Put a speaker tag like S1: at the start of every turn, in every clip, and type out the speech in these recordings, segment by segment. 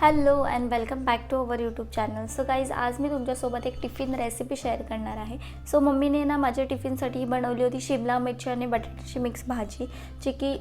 S1: Hello and welcome back to our YouTube channel so guys आज मी तुमच्यासोबत एक टिफिन रेसिपी शेअर करणार आहे. सो मम्मीने ना माझ्या टिफिनसाठी बनवली होती शिमला मिरची आणि बटाट्याची मिक्स भाजी जी की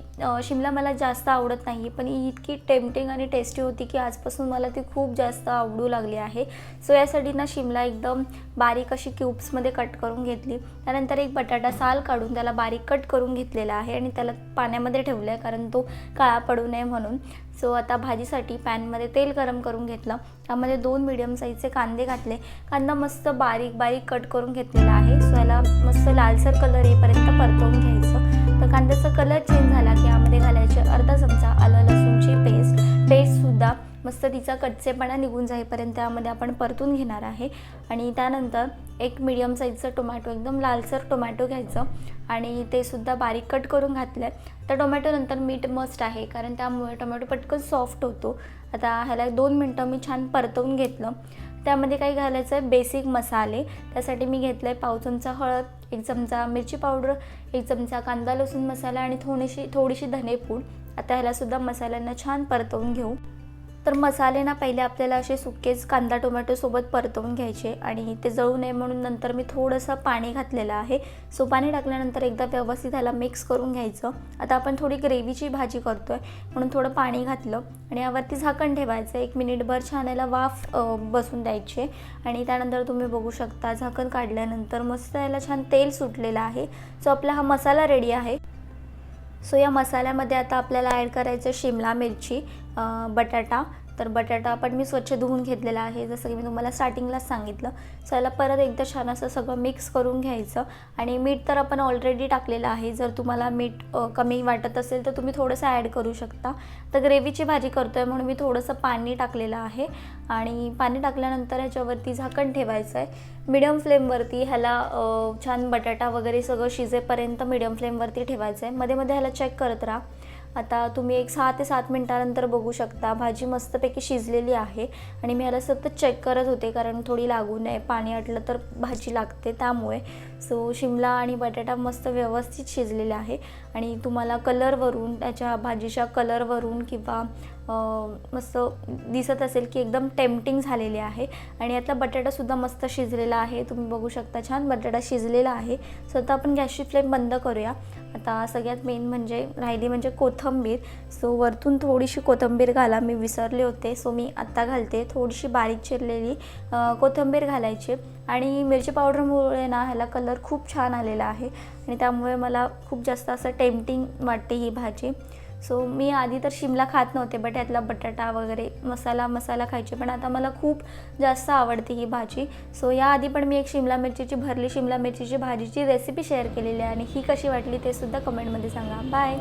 S1: शिमला मला जास्त आवडत नाही पण ही इतकी टेम्पटिंग आणि टेस्टी होती की आजपासून मला ती खूप जास्त आवडू लागली आहे. सो यासाठी ना शिमला एकदम बारीक अशी क्यूब्समध्ये कट करून घेतली. त्यानंतर एक बटाटा साल काढून त्याला बारीक कट करून घेतलेला आहे आणि त्याला पाण्यामध्ये ठेवलं आहे कारण तो काळा पडू नये म्हणून. सो आता भाजीसाठी पॅनमध्ये तेल गरम करून घेतलं. त्यामध्ये दोन मिडियम साईजचे कांदे घातले. कांदा मस्त बारीक बारीक कट करून घेतलेला आहे. सो याला मस्त लालसर कलर येईपर्यंत परतवून घ्यायचं. तर कांद्याचा कलर चेंज झाला की यामध्ये घालायचे मस्त तिचा कच्चेपणा निघून जाईपर्यंत त्यामध्ये आपण परतून घेणार आहे. आणि त्यानंतर एक मिडियम साईजचं टोमॅटो एकदम लालसर टोमॅटो घ्यायचं. आणि ते सुद्धा बारीक कट करून घातलं आहे तर टोमॅटो नंतर मीठ मस्ट आहे कारण त्यामुळे टोमॅटो पटकन सॉफ्ट होतो. आता ह्याला दोन मिनटं मी छान परतवून घेतलं. त्यामध्ये काही घालायचं आहे बेसिक मसाले. त्यासाठी मी घेतलं आहे पाव चमचा हळद एक चमचा मिरची पावडर एक चमचा कांदा लसूण मसाला आणि थोडीशी थोडीशी धनेपूड. आता ह्यालासुद्धा मसाल्यांना छान परतवून घेऊ. तर मसाले ना पहिले आपल्याला असे सुकेच कांदा टोमॅटोसोबत परतवून घ्यायचे आणि ते जळू नये म्हणून नंतर मी थोडंसं पाणी घातलेलं आहे. सो पाणी टाकल्यानंतर एकदा व्यवस्थित ह्याला मिक्स करून घ्यायचं. आता आपण थोडी ग्रेव्हीची भाजी करतो आहे म्हणून थोडं पाणी घातलं आणि यावरती झाकण ठेवायचं. एक मिनिटभर छान याला वाफ बसून द्यायचे आणि त्यानंतर तुम्ही बघू शकता झाकण काढल्यानंतर मस्त याला छान तेल सुटलेलं आहे. सो आपला हा मसाला रेडी आहे. सो या मसाल्यामध्ये आता आपल्याला ॲड करायचं शिमला मिरची बटाटा. तर बटाटा पण मी स्वच्छ धुवून घेतलेला आहे. जसं की मी तुम्हाला स्टार्टिंगलाच सांगितलं. सो याला परत एकदा छान असं सगळं मिक्स करून घ्यायचं. आणि मीठ तर आपण ऑलरेडी टाकलेलं आहे. जर तुम्हाला मीठ कमी वाटत असेल तर तुम्ही थोडंसं ॲड करू शकता. तर ग्रेव्हीची भाजी करतो आहे म्हणून मी थोडंसं पाणी टाकलेलं आहे. आणि पाणी टाकल्यानंतर ह्याच्यावरती झाकण ठेवायचं आहे मिडियम फ्लेमवरती ह्याला छान बटाटा वगैरे सगळं शिजेपर्यंत मिडियम फ्लेमवरती ठेवायचं आहे मध्ये मध्ये ह्याला चेक करत राहा. आता तुम्ही एक सहा ते सात मिनटानंतर बघू शकता. भाजी मस्तपैकी शिजलेली आहे आणि मी ह्याला सतत चेक करत होते कारण थोडी लागू नये. पाणी अटलं तर भाजी लागते त्यामुळे. सो शिमला आणि बटाटा मस्त व्यवस्थित शिजलेले आहे. आणि तुम्हाला कलरवरून त्याच्या भाजीच्या कलरवरून किंवा मस्त दिसत असेल की एकदम टेम्पटिंग झालेली आहे. आणि यातला बटाटासुद्धा मस्त शिजलेला आहे. तुम्ही बघू शकता छान बटाटा शिजलेला आहे. सो आता आपण गॅसची फ्लेम बंद करूया. आता सगळ्यात मेन म्हणजे राहिली म्हणजे कोथंबीर. सो वरतून थोडीशी कोथंबीर घाला. मी विसरले होते. सो मी आत्ता घालते. थोडीशी बारीक चिरलेली कोथंबीर कोथिंबीर घालायची. आणि मिरची पावडरमुळे ना ह्याला कलर खूप छान आलेला आहे. आणि त्यामुळे मला खूप जास्त असं टेम्पटिंग वाटते ही भाजी. सो मी आधी तर शिमला खात नव्हते बट यातला बटाटा वगैरे मसाला मसाला खायचे. पण आता मला खूप जास्त आवडते ही भाजी. सो याआधी पण मी एक शिमला मिरचीची भरली शिमला मिरचीची भाजीची रेसिपी शेअर केलेली आहे आणि ही कशी वाटली ते सुद्धा कमेंटमध्ये सांगा. बाय